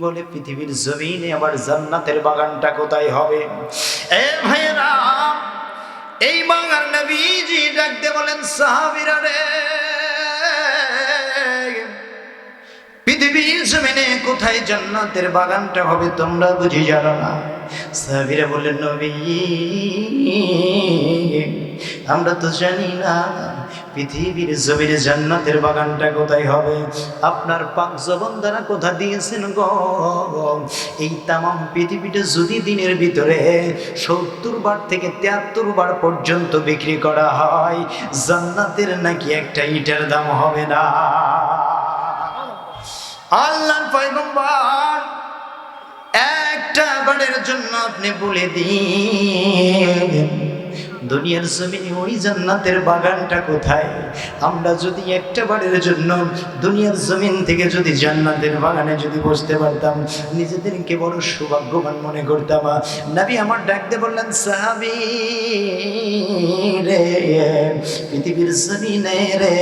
বলে পৃথিবীর জমিনে আবার জান্নাতের বাগানটা কোথায় হবে? এ ভাইরা এই বাগান নবীজি ডাকতে বলেন, সাহাবিরা রে, পৃথিবীর জমিনে কোথায় জান্নাতের বাগানটা হবে তোমরা বুঝি জানো না? সাহাবিরা বললেন, নবী আমরা তো জানি না পৃথিবীর জমিনে জান্নাতের বাগানটা কোথায় হবে। আপনার পাক জবন দ্বারা কোথা দিয়েছেন গো। এই তামাম পৃথিবীটা যদি দিনের ভিতরে সত্তর বার থেকে তিয়াত্তর বার পর্যন্ত বিক্রি করা হয়, জান্নাতের নাকি একটা ইটার দাম হবে না। আল্লাহ পয়গম্বর, একটা বারের জন্য আপনি বলে দিন। দুনিয়ার জমিনে ওই জান্নাতের বাগানটা কোথায়? আমরা যদি একটা বারের জন্য দুনিয়ার জমিন থেকে যদি জান্নাতের বাগানে যদি বসতে পারতাম, নিজেদেরকে বড় সৌভাগ্যবান মনে করতাম। নবী আমার ডাকতে বললেন, সাহাবি রে, পৃথিবীর জমিনে রে,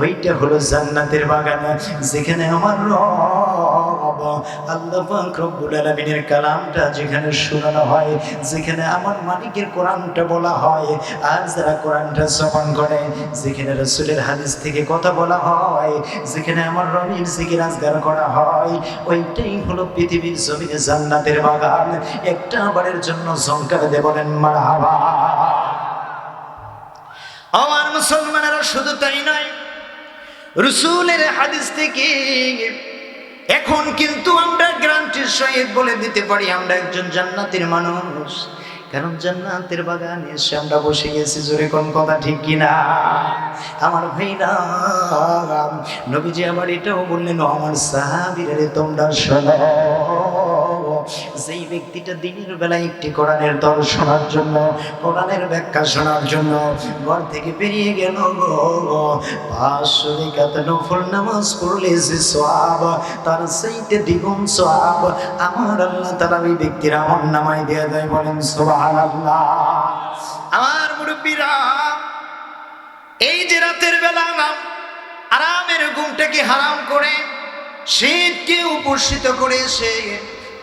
ওইটা হলো জান্নাতের বাগান। যেখানে আমার রব আল্লাহ রব্বুল আলামিনের কালামটা যেখানে শোনানো হয়, যেখানে আমার মালিকের কোরআনটা বলা হয়, আর যারা কোরআনটা শ্রবণ করে, যেখানে রসুলের হাদিস থেকে কথা বলা হয়, যেখানে আমার রবির জিকির আজগার করা হয়, ওইটাই হলো পৃথিবীর জমিনে জান্নাতের বাগান। একটা বারের জন্য জঙ্কার দে বলেন, মারহাবা। আমার মুসলমানেরা শুধু তাই নয়, রসুলের হাদিস থেকে এখন কিন্তু আমরা গ্রান্টির সহিত বলে দিতে পারি আমরা একজন জান্নাতের মানুষ। কারণ জান্নাতের বাগানে এসে আমরা বসে গেছি, জোরে কোন কথা ঠিক কিনা? আমার ভাইরা, নবীজি আমার এটাও বললেন আমার সাহাবিরে তোমরা শোনো। যেই ব্যক্তিটা দিনের বেলায় একটি কোরআনের দল শোনার জন্য, কোরআনের ব্যাখ্যা শোনার জন্য ঘর থেকে বেরিয়ে গেল গো পাঁচশো রেখাত নফল নামাজ পড়লে যে সব তার সেইতে দ্বিগুণ সব আমার আল্লাহ তারা ওই ব্যক্তির আমার নামাই দেওয়া দেয় বলেন সোহান আমার মুরব্বীরা, এই যে রাতের বেলা আরামের ঘুমটাকে হারাম করে শীতকে উপর্ষিত করে সে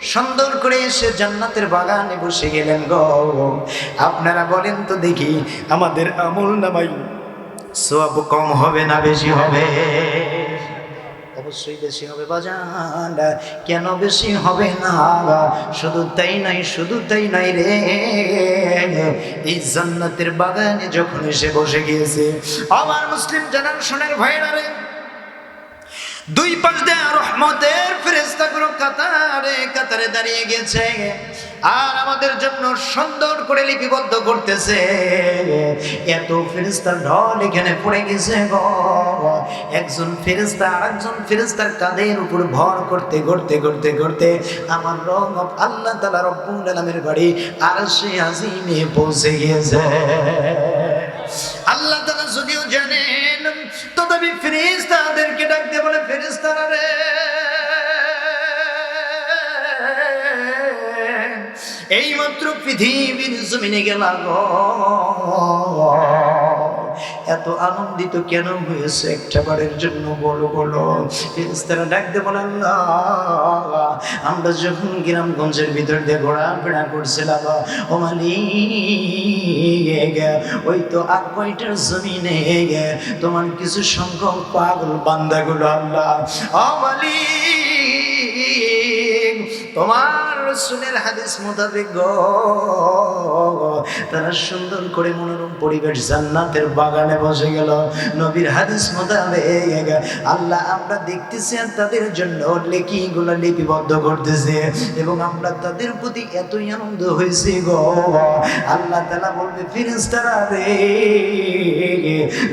সুন্দর করে এসে জান্নাতের বাগানে বসে গেলেন গো। আপনারা বলেন তো দেখি আমাদের আমল নামাই সব কম হবে না বেশি হবে? অবশ্যই বেশি হবে বাজান। কেন বেশি হবে না? শুধু তাই নাই শুধু তাই নাই রে। এই জান্নাতের বাগানে যখন এসে বসে গিয়েছে, আমার মুসলিম জানান শোনার ভাইরা রে দুই পাশ দিয়ে রহমতের ফেরেস্তাগুলো কাতারে কাতারে দাঁড়িয়ে গেছে। আর আমাদের জন্য সুন্দর করে লিপিবদ্ধ করতেছে। এত ফেরেস্তার ঢল এখানে পড়ে গেছে গো। একজন ফেরেস্তা আর একজন ফেরেস্তার কাঁধের উপর ভর করতে করতে করতে করতে আমার রব আল্লাহ তালা রব্বুল আলমের বাড়ি আর সে আজিমে পৌঁছে গিয়েছে আল্লাহ তালা যদিও জানেন তথাপি ফেরিস্তাদেরকে ডাকতে বলে ফেরিস্তারা রে এইমাত্র পৃথিবীর জমিনে গেল এত আনন্দিত কেন হয়েছে একটা বারের জন্য? বলো বলো। ফেরেস্তারা ডাকতে বলেন আমরা যখন গ্রামগঞ্জের ভিতর দিয়ে ঘোরাফেরা করছিলাম, ও মালিক, ওই তো আগ কয়টার জমিনে, তোমার কিছু সংখ্যক পাগল বান্দাগুলো আল্লাহ, ও তোমার রসুলের হাদিস মোতাবেক গো। তারা সুন্দর করে মনোরম পরিবেশ জান্নাতের বাগানে বসে গেল। নবীর হাদিস মোতাবেক আল্লাহ আমরা দেখতেছি আর তাদের জন্য লেখিগুলো লিপিবদ্ধ করতেছে এবং আমরা তাদের প্রতি এতই আনন্দ হয়েছে গো। আল্লাহ তালা বলবে ফিরিস্তারা রে,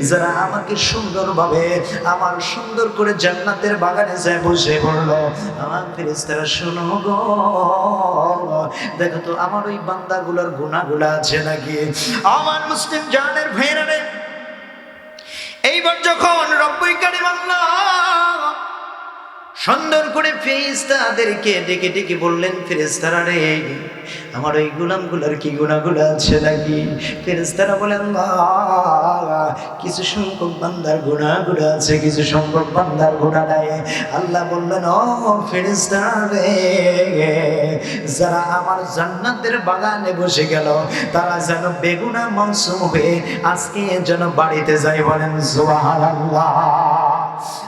যারা আমাকে সুন্দরভাবে, আমার সুন্দর করে জান্নাতের বাগানে যায় বসে পড়ল। আমার ফিরিস্তারা শোনো গো। দেখো তো, আমার ওই বান্দাগুলোর গুণাগুলা আছে নাকি? আমার মুসলিম জানের ভেড়ারে এইবার যখন রব্বই কারিম আল্লাহ সুন্দর করে ফেরেস্তাদেরকে ডেকে ডেকে বললেন ফেরেস্তারা রে আমার ওই গুলামগুলার কি গুণাগুলো আছে নাকি? ফেরেস্তারা বলেন "আল্লাহ, কিছু সংখ্যক বান্দার গুণাগুলো আছে কিছু সংখ্যক বান্দার গুণা নাই। আল্লাহ বললেন ও ফেরেস্তারা রে যারা আমার জান্নাতের বাগানে বসে গেল তারা যেন বেগুনা মাংসুম হয়ে আজকে যেন বাড়িতে যায় বলেন সুবহানাল্লাহ।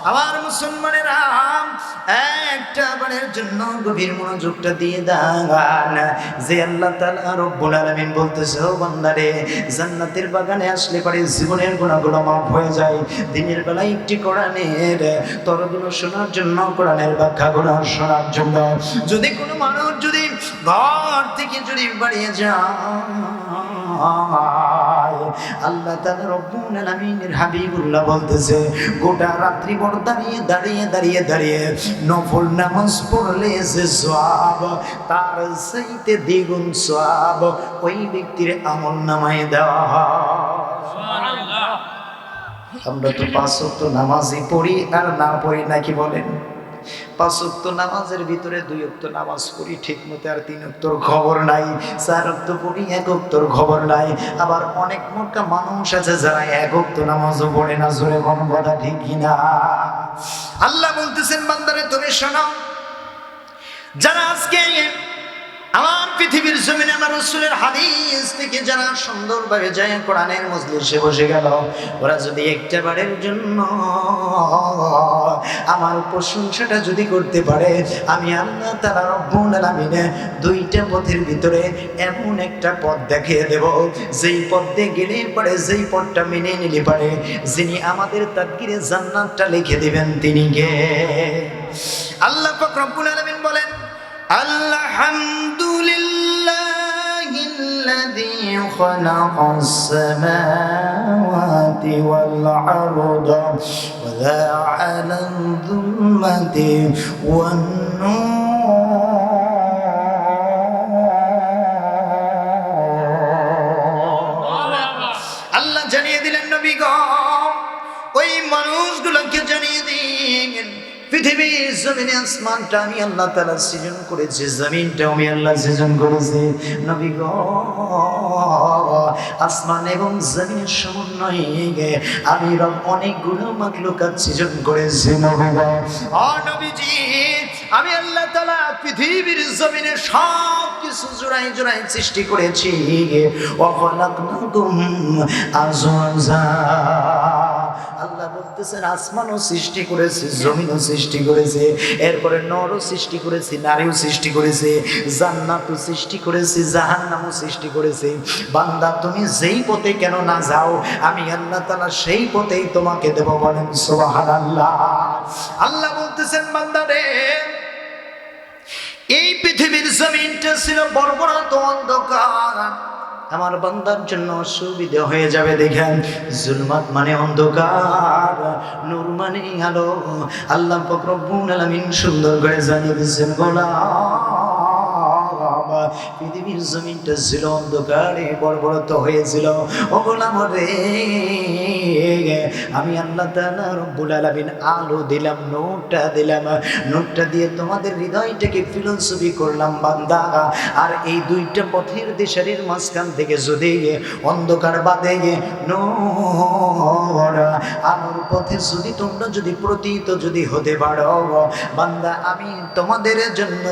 আমার মুসলমানেরা একটা বারের জন্য গভীর মনোযোগটা দিয়ে দান যে আল্লাহ তাআলা রব্বুল আলামিন বলতেছে, ও বান্দারে, জান্নাতের বাগানে আসলে পরে জীবনের গুণাগুলো মাফ হয়ে যায়। দিনের বেলায় একটি কোরআনের তরগুলো শোনার জন্য, কোরআনের ব্যাখ্যাগুলো শোনার জন্য। যদি কোনো মানুষ যদি ঘর থেকে যদি বাড়িয়ে যায় আল্লাহ তাআলা রব্বুল আলামিনের হাবিবুল্লাহ বলতেছে গোটা রাত্রি বড় দাঁড়িয়ে দাঁড়িয়ে দাঁড়িয়ে দাঁড়িয়ে নফল নামাজ পড়লে যে সওয়াব তার চাইতে দ্বিগুণ সওয়াব ওই ব্যক্তির আমল নামায় দেওয়া আমরা তো পাঁচ নামাজই পড়ি আর না পড়ি নাকি বলেন? পাঁচ উক্ত নামাজের ভিতরে দুই উক্ত নামাজ পড়ি, ঠিক মতো আর তিন উক্তর খবর নাই, চার উক্ত পড়ি, এক উক্তর খবর নাই। আবার অনেক মোটা মানুষ আছে যারা এক উক্ত নামাজও পড়ে না, জোরে কোন কথা ঠিক কিনা? আল্লাহ বলতেছেন, বান্দারে, তুমি শোনো, যারা আজকে আমার পৃথিবীর জমিনে আমার রসুলের হাদিস থেকে যারা সুন্দরভাবে যায়, কোরআনের মজলিসে বসে গেল, ওরা যদি একটা বারের জন্য আমার প্রশংসাটা যদি করতে পারে, আমি আল্লাহ তারা রব্বুল আলামিনে দুইটা পথের ভিতরে এমন একটা পথ দেখিয়ে দেব। যেই পথ দিয়ে গেলে পারে যেই পথটা মেনে নিলে পারে যিনি আমাদের তাদগিরে জান্নাতটা লিখে দিবেন, তিনি কে? আল্লাহ পাক রব্বুল আলামিন বলেন الحمد لله الذي خلق السماوات والأرض وذا على الظلمة والنور আল্লাহ জানিয়ে দিলেন নবী গো ওই মানুষগুলোকে জানিয়ে দিন পৃথিবীর জমিনে আসমানটা আমি আল্লাহ তালা সৃজন করেছি জমিনটা আমি আল্লাহ সৃজন করেছি। নবী গো, আসমান এবং জমিনের সমন্বয়ে আমি রব অনেকগুলো মাকলুকাত সৃজন করেছি, নবী গো। নবীজি, আমি আল্লাহ তালা পৃথিবীর জমিনে সব কিছু জোড়াই জোড়াই সৃষ্টি করেছি। অফলাকুম আজওয়াজা। আল্লাহ বলতেছেন, আসমানও সৃষ্টি করেছে, জমিনও সৃষ্টি করেছে, এরপরে নরও সৃষ্টি করেছে, নারীও সৃষ্টি করেছে, জান্নাতও সৃষ্টি করেছে, জাহান্নামও সৃষ্টি করেছে। বান্দা, তুমি যেই পথে কেন না যাও, আমি আল্লাহ তাআলা সেই পথেই তোমাকে দেব বলেন, সুবহানাল্লাহ। আল্লাহ বলতেছেন, বান্দা রে, এই পৃথিবীর জমিনটা ছিল বর্বরত অন্ধকার। আমার বান্দার জন্য সুবিধা হয়ে যাবে, দেখেন। জুলমাত মানে অন্ধকার। নূর মানে আলো। আল্লাহ ফকরব্বুল আলামিন সুন্দর করে জানিয়ে দিচ্ছেন গোলাম। পৃথিবীর জমিনটা ছিল অন্ধকারে, বর্বরত হয়েছিল। ও রে, আমি আল্লাহ তাআলা রব্বুল আলামিন আলো দিলাম নোটটা দিলাম। নোটটা দিয়ে তোমাদের হৃদয়টাকে ফিলোসফি করলাম, বান্দা। আর এই দুইটা পথের দেশারির মাঝখান থেকে যদি অন্ধকার বাদে আলোর পথে যদি তোমরা যদি প্রতীত যদি হতে পারো, বান্দা, আমি তোমাদের জন্য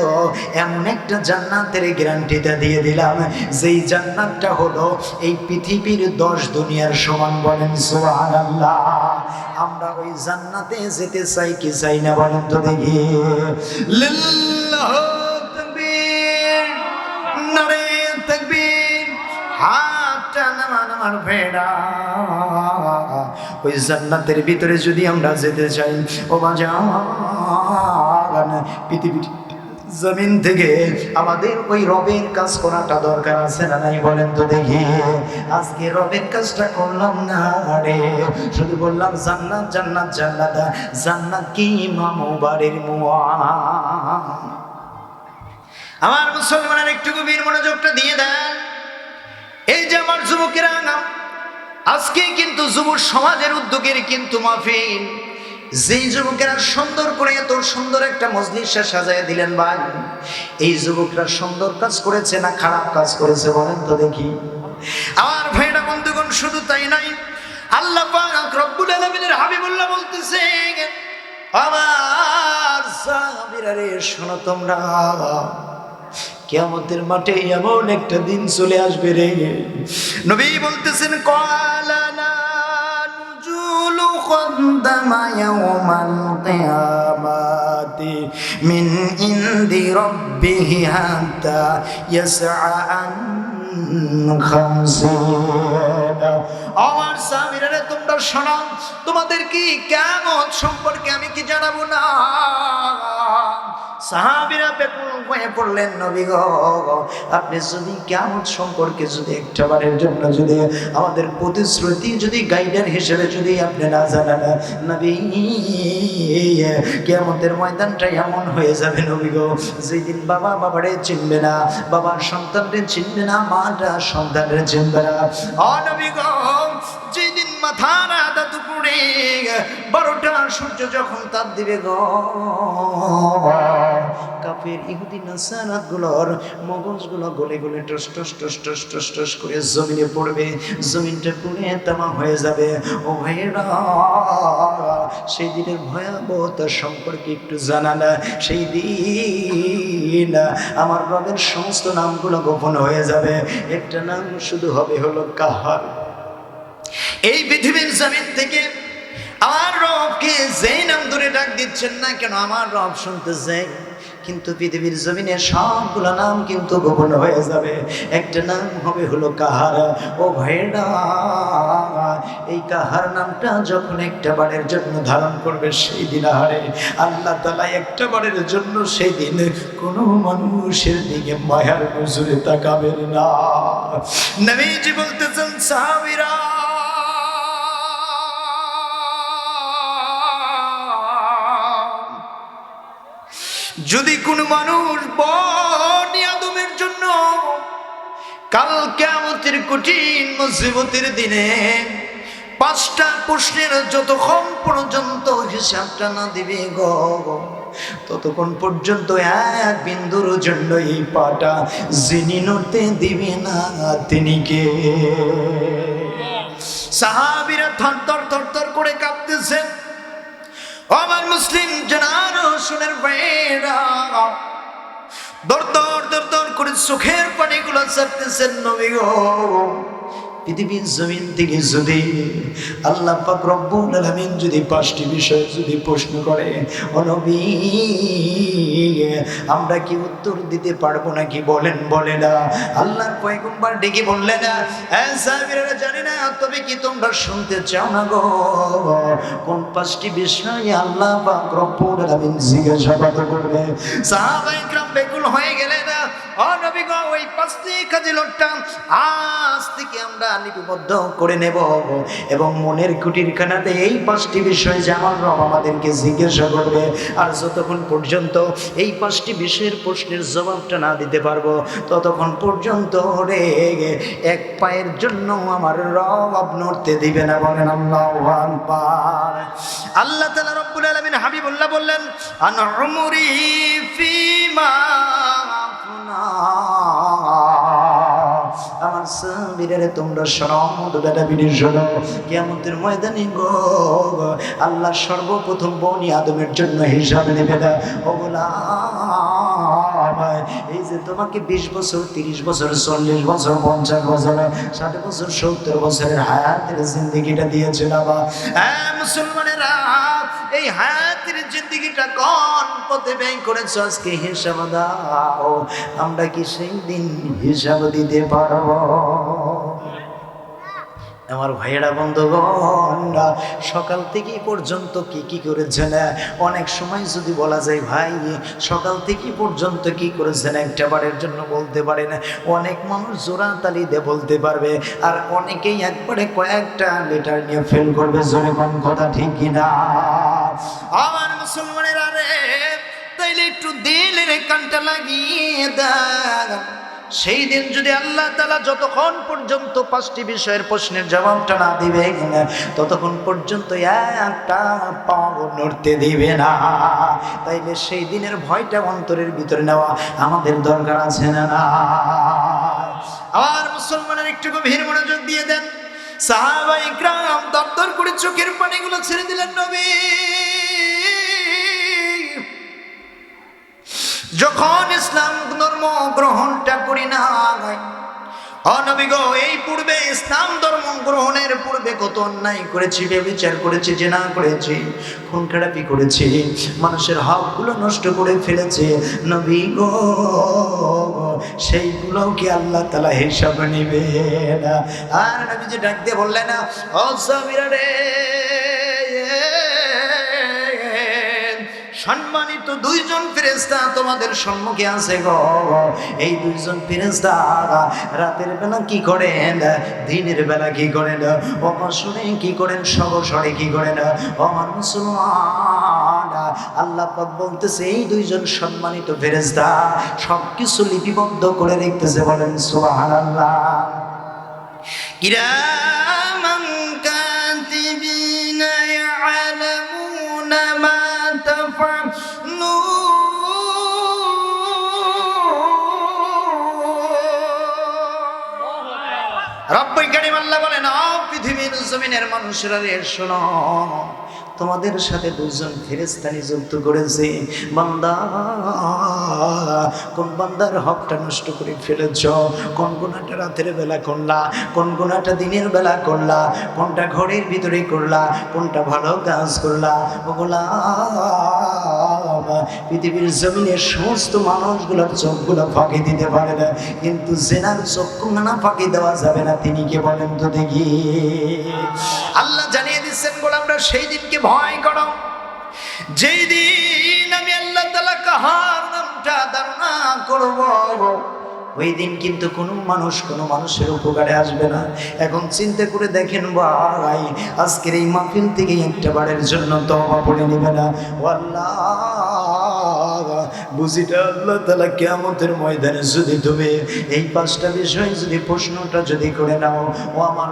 এমন একটা জান্নাতের গ্যারান্টিটা দিয়ে দিলাম। যেই জান্নাতটা হলো এই পৃথিবীর দশ দুনিয়ার সমান বলেন সুবহানাল্লাহ। আমরা ওই জান্নাতে যেতে চাই কি চাই না বলেন তো দেখি। হাতটা ভেড়া। ওই জান্নাতের ভিতরে যদি আমরা যেতে চাই, ও বাজান, পৃথিবীর জমিন থেকে আমাদের ওই রবের কাজ করাটা দরকার আছে না নাই বলেন তো দেখি? আজকে রবের কাজটা করলাম না রে। শুধু বললাম, জান্নাত জান্নাত জান্নাত জান্নাত কি মামু বাড়ির মুয়া আমার মুসলমানের একটু গভীর মনোযোগটা দিয়ে দেন। এই যে আমার যুবকেরা আজকে কিন্তু যুব সমাজের উদ্যোগের কিন্তু মাহফিল। যেই যুবকেরা সুন্দর করে এত সুন্দর একটা মজলিসা সাজায় দিলেন ভাই, এই যুবকরা সুন্দর কাজ করেছে না খারাপ কাজ করেছে বলেন তো দেখি? আমার ভাইরা, বন্ধুগণ, শুধু তাই নাই আল্লাহ পাক রব্বুল আলামিনের হাবিবুল্লাহ বলতেছে আমার সাহাবীরা রে, শোনো তোমরা, কিয়ামতের মাঠে এমন একটা দিন চলে আসবে রে। নবী বলতেছেন কলানা نزول خندم يوم القيامة من عند ربه حتى يسعى عن خمسين আমার সামিরারে তোমরা শোনাও তোমাদের কি কেমন সম্পর্কে আমি কি জানাবো না সাহাবিরা বেকুল হয়ে পড়লেন, নবী আপনি যদি কেমন সম্পর্কে যদি একটা বারের জন্য যদি আমাদের প্রতিশ্রুতি যদি গাইডার হিসেবে যদি আপনি না জানান, নবী কেমতের ময়দানটা এমন হয়ে যাবে, নবী গো, যেদিন বাবা বাবারে চিনবে না, বাবার সন্তানরে চিনবে না, মাটা সন্তানরে চিনবে না। অ নবী গো মাথার দুপুরে বারোটা, সূর্য যখন তাপ দিবে গো। কাপের ইহুদি মগজগুলো গলে গলে টস টস টস টস টস টস করে জমিনে পড়বে, জমিনটা পুড়ে তামা হয়ে যাবে। ও ভাইয়েরা, সেই দিনের ভয়াবহতা সম্পর্কে একটু জানা না, সেই দিন আমার রবের সমস্ত নামগুলো গোপন হয়ে যাবে। একটা নাম শুধু হবে হলো কাহার। এই পৃথিবীর জমিন থেকে আমার রবকে যেই নাম ধরে ডাক দিচ্ছেন না কেন, আমার রব শুনতে শুনতেছে কিন্তু পৃথিবীর জমিনের সবগুলো নাম কিন্তু গোপন হয়ে যাবে। একটা নাম হবে হলো কাহার। ও ভাইরা এই কাহার নামটা যখন একটা বারের জন্য ধারণ করবে সেই দিন আহারে আল্লাহ তালা একটা বারের জন্য সেই দিন কোনো মানুষের দিকে মায়ার নজরে তাকাবেন না। নবীজি বলতেছেন, সাহাবিরা যদি কোনো মানুষ বনি আদমের জন্য কাল কেমতের কঠিন মুসিবতের দিনে পাঁচটা প্রশ্নের যতক্ষণ পর্যন্ত হিসাবটা না দিবে গ, ততক্ষণ পর্যন্ত এক বিন্দুর জন্য এই পাটা যিনি নড়তে দিবে না, তিনি কে? সাহাবিরা থর থর থর করে কাঁপতেছেন আমার মুসলিম জেনারেশনের ভাইরা দর দর দর দর করে সুখের পানিগুলো চাপতেছেন নবী গো। পৃথিবীর জমিন থেকে যদি আল্লাহ পাক রব্বুল আলামিন যদি পাঁচটি বিষয় যদি প্রশ্ন করে ও নবী আমরা কি উত্তর দিতে পারবো নাকি বলেন বলে না আল্লাহর পয়গম্বর ডেকে বললেন না হ্যাঁ সাহাবীরা জানি না তবে কি তোমরা শুনতে চাও না গো কোন পাঁচটি বিষয় আল্লাহ পাক রব্বুল আলামিন জিজ্ঞাসাবাদ করবে সাহাবায়ে کرام বেকুল হয়ে গেলেন ও নবী গো ওই পাঁচটি কাজে লোকটা আজ থেকে আমরা লিপিবদ্ধ করে নেব। এবং মনের কুটির খানাতে এই পাঁচটি বিষয় যে আমার রব আমাদেরকে জিজ্ঞাসা করবে, আর যতক্ষণ পর্যন্ত এই পাঁচটি বিষয়ের প্রশ্নের জবাবটা না দিতে পারব, ততক্ষণ পর্যন্ত রে এক পায়ের জন্য আমার রব নড়তে দিবে না বলেন আল্লাহ আল্লাহ তাআলা রব্বুল আলামিন হাবিবুল্লাহ বললেন আন উমরি ফিমা আমার সাবিরে তোমরা শরম দাদা শোনো। ময়দানে গো আল্লাহ সর্বপ্রথম বনি আদমের জন্য হিসাব নেবে না। ওগুলা এই যে তোমাকে বিশ বছর, তিরিশ বছর, চল্লিশ বছর, পঞ্চাশ বছর, ষাট বছর, সত্তর বছরের হায়াতের জিন্দিগিটা দিয়েছে বাবা হ্যাঁ মুসলমানেরা, এই হায়াতের জিন্দিগিটা কোন পথে ব্যয় করেছ? আজকে হিসাব দাও। আমরা কি সেই দিন হিসাব দিতে পারব? আমার ভাইয়েরা বন্ধুগণরা সকাল থেকে পর্যন্ত কি কি করেছেন? অনেক সময় যদি বলা যায়, ভাই, সকাল থেকে পর্যন্ত কি করেছেন? একটা বারের জন্য বলতে পারে না অনেক মানুষ জোড়া তালি দিয়ে বলতে পারবে। আর অনেকেই একবারে কয়েকটা লেটার নিয়ে ফেল করবে। জোরে কোন কথা ঠিক কিনা? আমার মুসলমানের আরে তাইলে একটু দিলের কানটা লাগিয়ে দেন। সেই দিন যদি আল্লাহ তালা যতক্ষণ পর্যন্ত পাঁচটি বিষয়ের প্রশ্নের জবাবটা না দিবে, ততক্ষণ পর্যন্ত একটা পাও নড়তে দিবে না। তাইলে সেই দিনের ভয়টা অন্তরের ভিতরে নেওয়া আমাদের দরকার আছে না আর মুসলমানের একটু গভীর মনোযোগ দিয়ে দেন। সাহাবা ইকরাম দরদর করে চোখের পানিগুলো ছেড়ে দিলেন নবী। যখন ইসলাম ধর্ম গ্রহণটা করি না অনবী গো, এই পূর্বে ইসলাম ধর্ম গ্রহণের পূর্বে কত অন্যায় করেছি বেবিচার করেছি, জেনা করেছি, খুন খারাপি করেছি, মানুষের হকগুলো নষ্ট করে ফেলেছে। নবী গো সেইগুলো কি আল্লাহ তালা হিসাব নিবে না? আর নবী যে ডাক দিয়ে বললেন না ও রে সম্মানিত দুইজন ফেরেস্তা তোমাদের সম্মুখে আছে গো। এই দুইজন ফেরেস্তা রাতের বেলা কি করেন? দিনের বেলা কি করেন? অবসরে কি করেন? সবসরে কি করেন? অমান মুসলমান, আল্লাহ পাক বলতেছে, এই দুইজন সম্মানিত ফেরেস্তা সব কিছু লিপিবদ্ধ করে রেখতেছে বলেন সুবহানাল্লাহ। কিরামান কাতিবিনা রব্বই কারিম আল্লাহ বলেন "ও পৃথিবীর জমিনের মানুষরা রে শোনো। তোমাদের সাথে দুজন ফেরেস্তা নিযুক্ত করেছে। বান্দা, কোন বান্দার হকটা নষ্ট করে ফেলেছ? কোন গুণাটা রাতের বেলা করলা? কোন গুণাটা দিনের বেলা করলা? কোনটা ঘরের ভিতরে করলা? কোনটা ভালো কাজ করলা? ওগুলা পৃথিবীর জমিনের সমস্ত মানুষগুলোর চোখগুলো ফাঁকি দিতে পারে না। কিন্তু জেনার না ফাঁকি দেওয়া যাবে না, তিনি কে বলেন তো দেখি। আল্লাহ জানিয়ে দিচ্ছেন, বলে আমরা সেই দিনকে ভয় করো। যেই দিন আমি আল্লাহ তালা কাহার নামটা ধারণা করব। ওই দিন কিন্তু কোনো মানুষ কোনো মানুষের উপকারে আসবে না। এখন চিন্তা করে দেখেন ভাই, আজকের এই মাহফিল থেকে একটা বারের জন্য তবা পড়ে নেবে না। বুঝিটা আল্লাহ তালা কেমতের ময়দানে যদি তুমি এই পাঁচটা বিষয় যদি প্রশ্নটা যদি করে নাও, ও আমার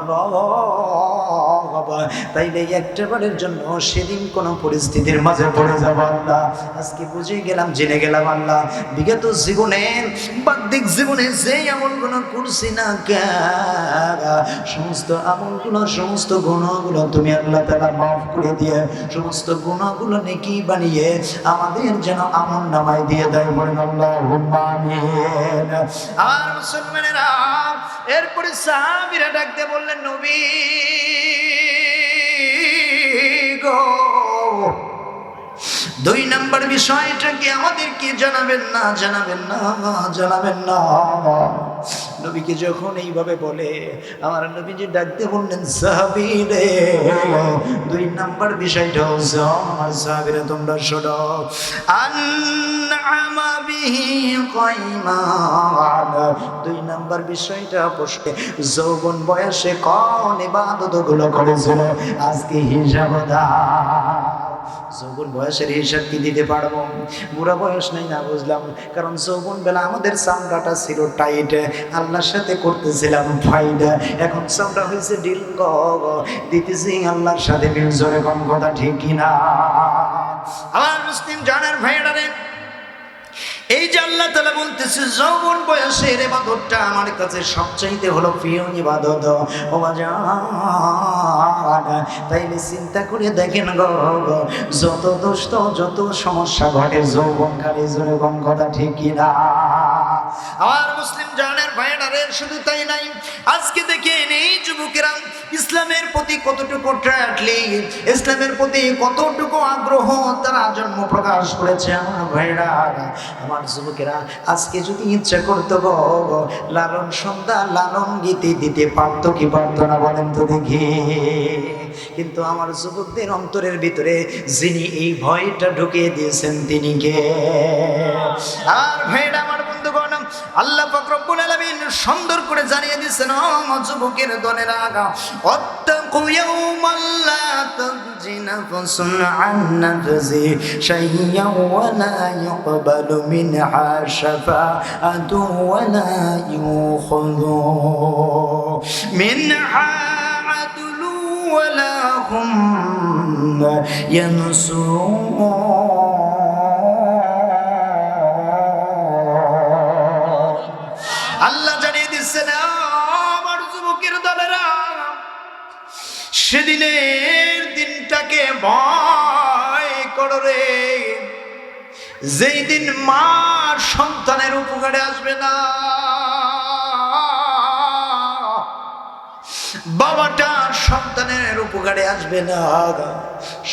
বাবা, তাইলে একটা বারের জন্য সেদিন কোনো পরিস্থিতির মাঝে পড়ে যাব আল্লাহ। আজকে বুঝে গেলাম, জেনে গেলাম আল্লাহ। বিগত জীবনে বাদ্যিক জীবনে যে আমলগুলো করছি না সমস্ত আমলগুলো, সমস্ত গুণগুলো তুমি আল্লাহ তালা মাফ করে দিয়ে, সমস্ত গুণগুলো নেকি বানিয়ে আমাদের যেন আমল নামায় দিয়ে দেয় বলেন আল্লাহ আর মুসলমানেরা এরপরে সাহাবিরা ডাকতে বললেন নবী গো। দুই নম্বর বিষয়টা কি? আমাদেরকে জানাবেন না জানাবেন না জানাবেন না? নবীকে যখন এইভাবে বলে, আমার নবীজি ডাকতে বললেন, সাহাবি রে। দুই নাম্বার বিষয়টা হচ্ছে, আমার সাহাবিরা তোমরা শোনো। দুই নাম্বার বিষয়টা বসে যৌবন বয়সে কোন ইবাদতগুলো করেছিল? আজকে হিসাব দাও। যৌবন বয়সের হিসাব কি দিতে পারব? বুড়া বয়স নেই না বুঝলাম, কারণ যৌবন বেলা আমাদের চামড়াটা ছিল টাইট আল্লাহর সাথে করতেছিলাম ফাইডা এখন চামড়া হয়েছে ডিল গ দিতেছি আল্লাহর সাথে মিল জোরে কম কথা ঠিক কিনা আমার মুসলিম জানের ভাইয়েরা রে এই যে আল্লাহ তালা বলতেছে, যৌবন বয়সের এবাদতটা আমার কাছে সবচাইতে হলো প্রিয় ইবাদত। ও তাইলে চিন্তা করে দেখেন গো যত দুষ্ট যত সমস্যা ঘটে যৌবন কালে যৌবন কথা ঠিকই না আমার মুসলিম জানের ভাইয়েরারে শুধু তাই নাই। আজকে দেখেন এই যুবকেরা ইসলামের প্রতি কতটুকু ট্রাটলি ইসলামের প্রতি কতটুকু আগ্রহ তারা জন্ম প্রকাশ করেছে আমার ভাইরা, আমার যুবকেরা, আজকে যদি ইচ্ছা করতো গো, লালন সন্ধ্যা, লালন গীতি দিতে পারতো কি পারতো না বলেন তো দেখি। কিন্তু আমার যুবকদের অন্তরের ভিতরে যিনি এই ভয়টা ঢুকিয়ে দিয়েছেন তিনি কে? আর ভাইরা আল্লাহ পাক রব্বুল আলামিন সুন্দর করে জানিয়ে দিয়েছেন ও যুবকের দলেরা অত্তাকু ইয়াওমান লা তাজি নাফসুন আন নাফসি শাইয়্যা ওয়া লা ইউকবালু মিনহা শাফাআতু ওয়া লা ইউখাযু মিনহা আদলু ওয়া লা হুম ينصرون সেদিনের দিনটাকে ভয় করো রে। যেই দিন মা সন্তানের উপকারে আসবে না। বাবাটা সন্তানের উপকারে আসবে না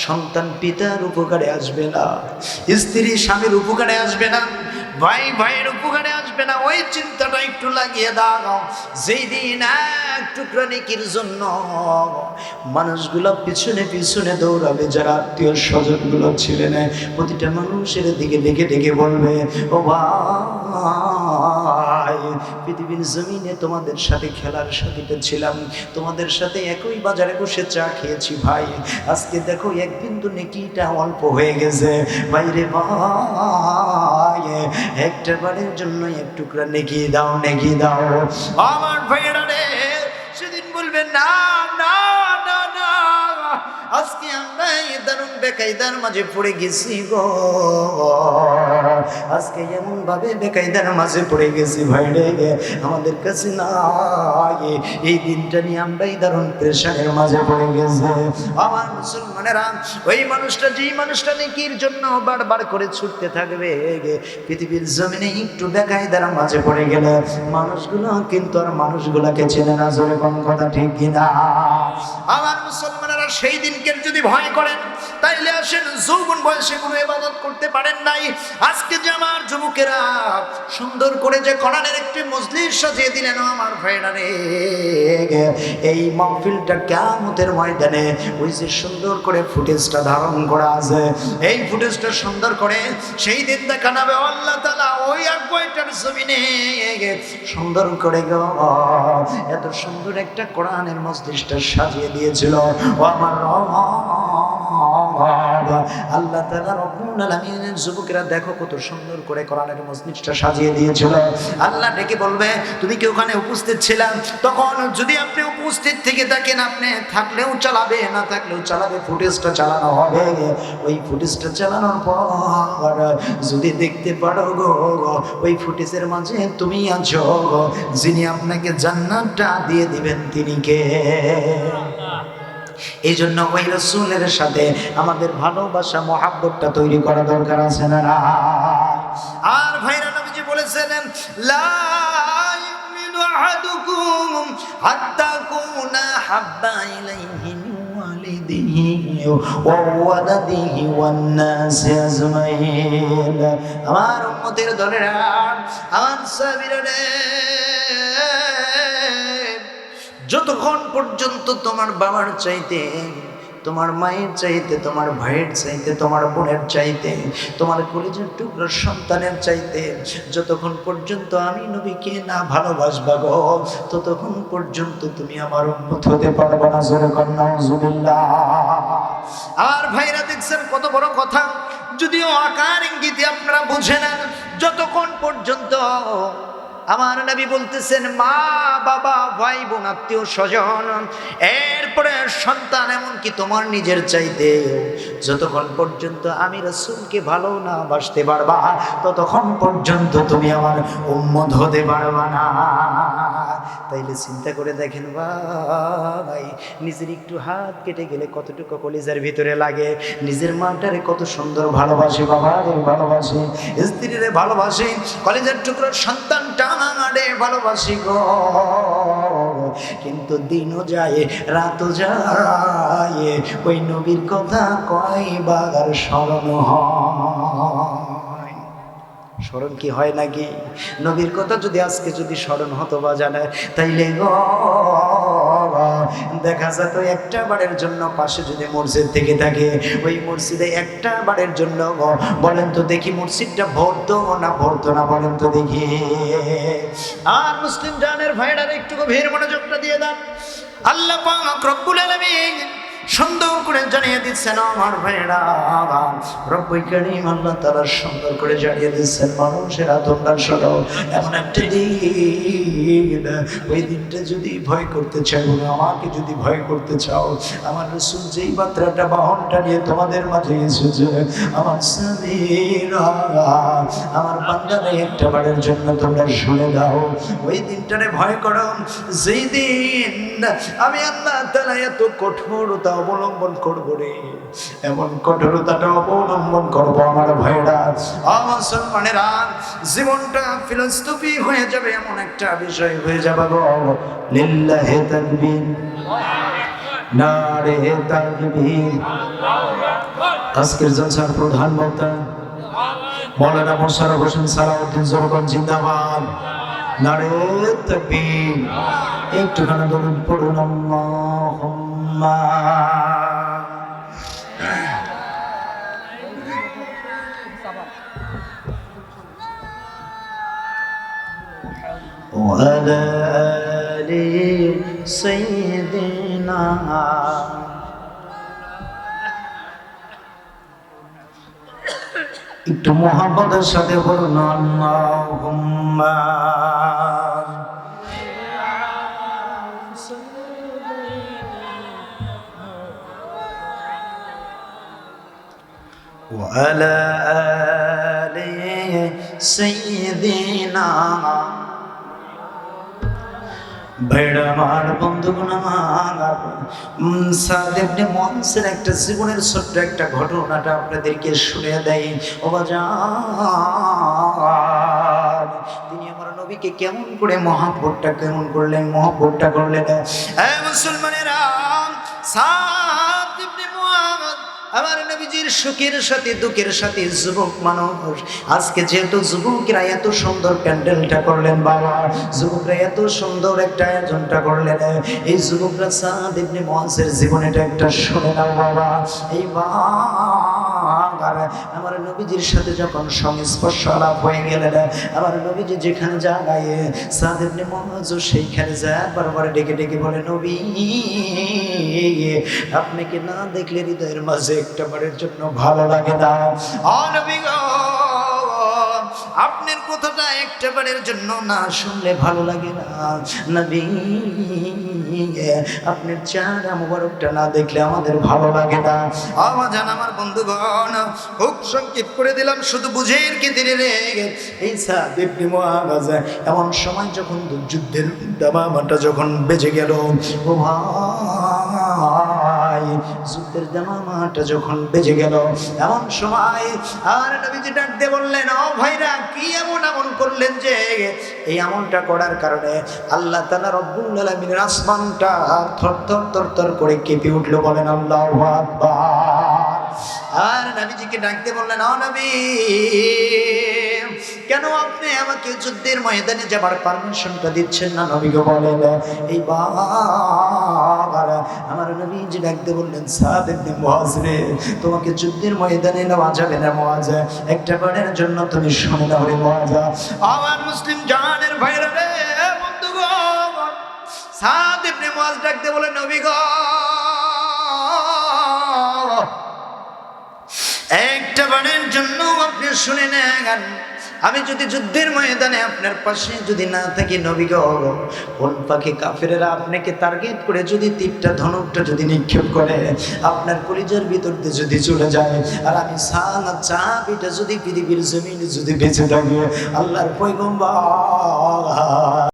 সন্তান পিতার উপকারে আসবে না। স্ত্রী স্বামীর উপকারে আসবে না। ভাই, ভাইয়ের উপকারে আসবে না, ওই চিন্তাটা একটু লাগিয়ে দাও। যেই দিন এক টুকরা নেকির জন্য মানুষগুলো পিছনে পিছনে দৌড়াবে, যারা আত্মীয় স্বজনগুলো ছিলেন প্রতিটা মানুষের দিকে ডেকে ডেকে বলবে, ও ভাই, পৃথিবীর জমিনে তোমাদের সাথে খেলার সাথীতে ছিলাম, তোমাদের সাথে একই বাজারে বসে চা খেয়েছি ভাই। আজকে দেখো এক বিন্দু নেকিটা অল্প হয়ে গেছে। বাইরে ভাই একটা বারের জন্য এক টুকরা নেকি দাও নেকি দাও। আমার ভাইয়েরা রে বেকায়দার মাঝে পড়ে গেছি গো। আজকে এমন ভাবে বেকায়দার মাঝে পড়ে গেছি ভাই রে, আমাদের কাছে না এই দিনটা নিয়ে আমরা এই দারুণ প্রেশারের মাঝে পড়ে গেছে। আমার মুসলমানেরা, ওই মানুষটা যেই মানুষটা নেকির জন্য বারবার করে ছুটতে থাকবে পৃথিবীর জমিনে একটু বেকায়দার মাঝে পড়ে গেলে মানুষগুলো কিন্তু আর মানুষগুলাকে চেনে না, জোরে কোন কথা ঠিক কিনা। আমার মুসলমানেরা সেই দিনকে যদি ভয় করেন তাইলে আসেন, যৌবন বয়সে কোনো ইবাদত করতে পারেন নাই। আজকে যে আমার যুবকেরা সুন্দর করে যে কোরআনের একটি মজলিস সাজিয়ে দিলেন আমার ভাইরা রে। এই মাহফিলটা কিয়ামতের ময়দানে ওই যে সুন্দর করে ফুটেজটা ধারণ করা আছে। এই ফুটেজটা সুন্দর করে সেই দিন দেখা নেবে আল্লাহ তাআলা ওই আর কয়টার জমিনে সুন্দর করে গো, এত সুন্দর একটা কোরআনের মজলিসটা সাজিয়ে দিয়েছিল। ও আমার রব আল্লাহ। যুবকেরা দেখো কত সুন্দর করে কোরআনের মসজিদটা সাজিয়ে দিয়েছিল। আল্লাহ ডেকে বলবে, তুমি কি ওখানে উপস্থিত ছিলাম তখন যদি আপনি উপস্থিত থেকে থাকেন, আপনি থাকলেও চালাবে, না থাকলেও চালাবে, ফুটেজটা চালানো হবে। ওই ফুটেজটা চালানোর পর যদি দেখতে পারো গো ওই ফুটেজের মাঝে তুমি আছো যিনি আপনাকে জান্নাতটা দিয়ে দিবেন তিনি কে? এই জন্য ওই রসুলের সাথে আমাদের ভালোবাসা, মহাব্বতটা তৈরি করা দরকার আছে না? আর ভাইরা নবীজি বলেছেন লা আমার উম্মতের দলেরা, আমার সাবিরা যতক্ষণ পর্যন্ত তোমার বাবার চাইতে, তোমার মায়ের চাইতে, তোমার ভাইয়ের চাইতে, তোমার বোনের চাইতে, তোমার কলেজের টুকরো সন্তানের চাইতে, যতক্ষণ পর্যন্ত আমি নবীকে না ভালোবাসবা গো, ততক্ষণ পর্যন্ত তুমি আমার উন্মত হতে পারব না জোরে কন্যা আর ভাইরা দেখছেন কত বড় কথা, যদিও আকার ইঙ্গিতে আপনারা বুঝে না যতক্ষণ পর্যন্ত আমার নবী বলতেছেন, মা, বাবা ভাই বোন আত্মীয় স্বজন, এরপরে সন্তান এমনকি তোমার নিজের চাইতে যতক্ষণ পর্যন্ত আমি রসুলকে ভালো না বাসতে পারবা, ততক্ষণ পর্যন্ত তুমি আমার উম্মত হতে পারবা না। তাইলে চিন্তা করে দেখেন ভাই, নিজের একটু হাত কেটে গেলে কতটুকু কলিজার ভিতরে লাগে? নিজের মাটারে কত সুন্দর ভালোবাসে বাবা ভালোবাসে, স্ত্রীরে ভালোবাসে, কলেজের টুকরো সন্তানটা রে ভালোবাসি গো। কিন্তু দিনও যায়, রাতও যায়, ওই নবীর কথা কয় বাগার স্মরণ হয়। স্মরণ কি হয় নাকি? নবীর কথা যদি আজকে যদি স্মরণ হতো বা জানায় তাইলে গো দেখা যেত একটা বারের জন্য পাশে যদি মসজিদ থেকে থাকে, ওই মসজিদে একটা বারের জন্য বলেন তো দেখি মসজিদটা ভরত না ভরত না বলেন তো দেখি। আর মুসলিম জানের ভাইরার একটু গভীর মনোযোগটা দিয়ে দেন। আল্লাহ রব্বুল আলামিন সুন্দর করে জানিয়ে দিচ্ছেন আমার ভাইরা আল্লাহ তাআলা সুন্দর করে জানিয়ে দিচ্ছেন, মানুষেরা তোমরা শোনো, এমন একটা দিন, ওই দিনটা যদি ভয় করতে চাও, আমাকে যদি ভয় করতে চাও, আমার রসুল যেই মাত্রাটা বাহনটা নিয়ে তোমাদের মাঝে এসেছে, আমার স্বামীরা, আমার বান্দারে একটা বারের জন্য তোমরা শুনে দাও ওই দিনটারে ভয় করো। যেই দিন আমি আল্লাহ তাআলা এত কঠোরতা অবলম্বন করব রে। এমন কঠোরতাটা অবলম্বন করব আমার ভাইরা। আমার মুসলমানেরা জীবনটা ফিলসফি হয়ে যাবে, এমন একটা বিষয় হয়ে যাবে গো। লিল্লাহি তাকবীর নারে তাকবীর আজকের জলসার প্রধান বক্তা, মৌলানা মোশারফ হোসেন সালাউদ্দিন জোরগঞ্জ জিন্দাবাদ। নারে তাকবীর একটুখানি বলুন পড়ুন আল্লাহুম্মা وعلى آل سيدنا একটু মোহাম্মদের সাথে বলুন আল্লাহুম্মা وعلى آل سيدنا ভাইরা আমার বন্ধুগণ আমার উম, সাদেবনে মনসের একটা জীবনের ছোট্ট একটা ঘটনাটা আপনাদেরকে শুনে দেয় ও বাজার তিনি আমার নবীকে কেমন করে মহাব্বতটা কেমন করলেন মহাব্বতটা করলেন হ্যাঁ মুসলমানেরা সাদ ইবনে মুআদ আমার নবীজির সুখের সাথে, দুঃখের সাথে যুবক মানুষ। আজকে যেহেতু যুবকরা এত সুন্দর প্যান্ডেলটা করলেন বাবা, যুবকরা এত সুন্দর একটা আয়োজনটা করলেন। এই যুবকরা সাদ ইবনে জীবনে জীবনেটা একটা শুনে নাও বাবা। এই বাবার আমার নবীজির সাথে যখন সংস্পর্শ আলাপ হয়ে গেলেন আমার নবীজি যেখানে জাগায় সাদেবনে সেইখানে যায় বারবার ডেকে ডেকে বলে, নবী আপনাকে না দেখলে হৃদয়ের মাঝে একটা বারের জন্য ভালো লাগে না? অনবী আপনার কথাটা একটাবারের জন্য না শুনলে ভালো লাগে না। আপনার চেহারা মুবারকটা না দেখলে আমাদের ভালো লাগে না। আমার জান আমার বন্ধুগণ, খুব সংক্ষেপ করে দিলাম, শুধু বুঝের কি দিনে রে। এই সাদেব এমন সময় যখন যুদ্ধের দামামাটা যখন বেজে গেল, ও ভাই যুদ্ধের দামামাটা যখন বেজে গেল, এমন সময় আর নবীজি ডাক দিয়ে বললেন, ও ভাইরা, কি এমন এমন করলেন যে? এই আমলটা করার কারণে আল্লাহ তাআলা রব্বুল আলামিনের আসমানটা থর থর থর থর করে কেঁপে উঠল বলেন, আল্লাহু আর নবীজিকে ডাকতে বললেন, ও নবী কেন আপনি আমাকে যুদ্ধের ময়দানে যাবার পারমিশনটা দিচ্ছেন না? নবীকে বলেন এই বাবার, আমার নবীজি ডাকতে বললেন, সাদ ইবনে মুআজ তোমাকে যুদ্ধের ময়দানে নেওয়া যাবে না মুআজ একটা বারের জন্য তুমি শুনে নাও রে মুআজ আমার মুসলিম জানের ভাইরা রে বন্ধুগণ সাদ ইবনে মুআজ ডাকতে বলে নবী গো একটা বারের জন্য আপনি শুনে নেন। আমি যদি যুদ্ধের ময়দানে আপনার পাশে যদি না থাকি নবী গো কোন পাখি কাফেরেরা আপনাকে টার্গেট করে যদি তীরটা, ধনুকটা যদি নিক্ষেপ করে, আপনার কলিজার ভিতর দিয়ে যদি চলে যায়, আর আমি সালা চাপিটা যদি পৃথিবীর জমিনে যদি বেঁচে থাকি, আল্লাহর পয়গম্বর।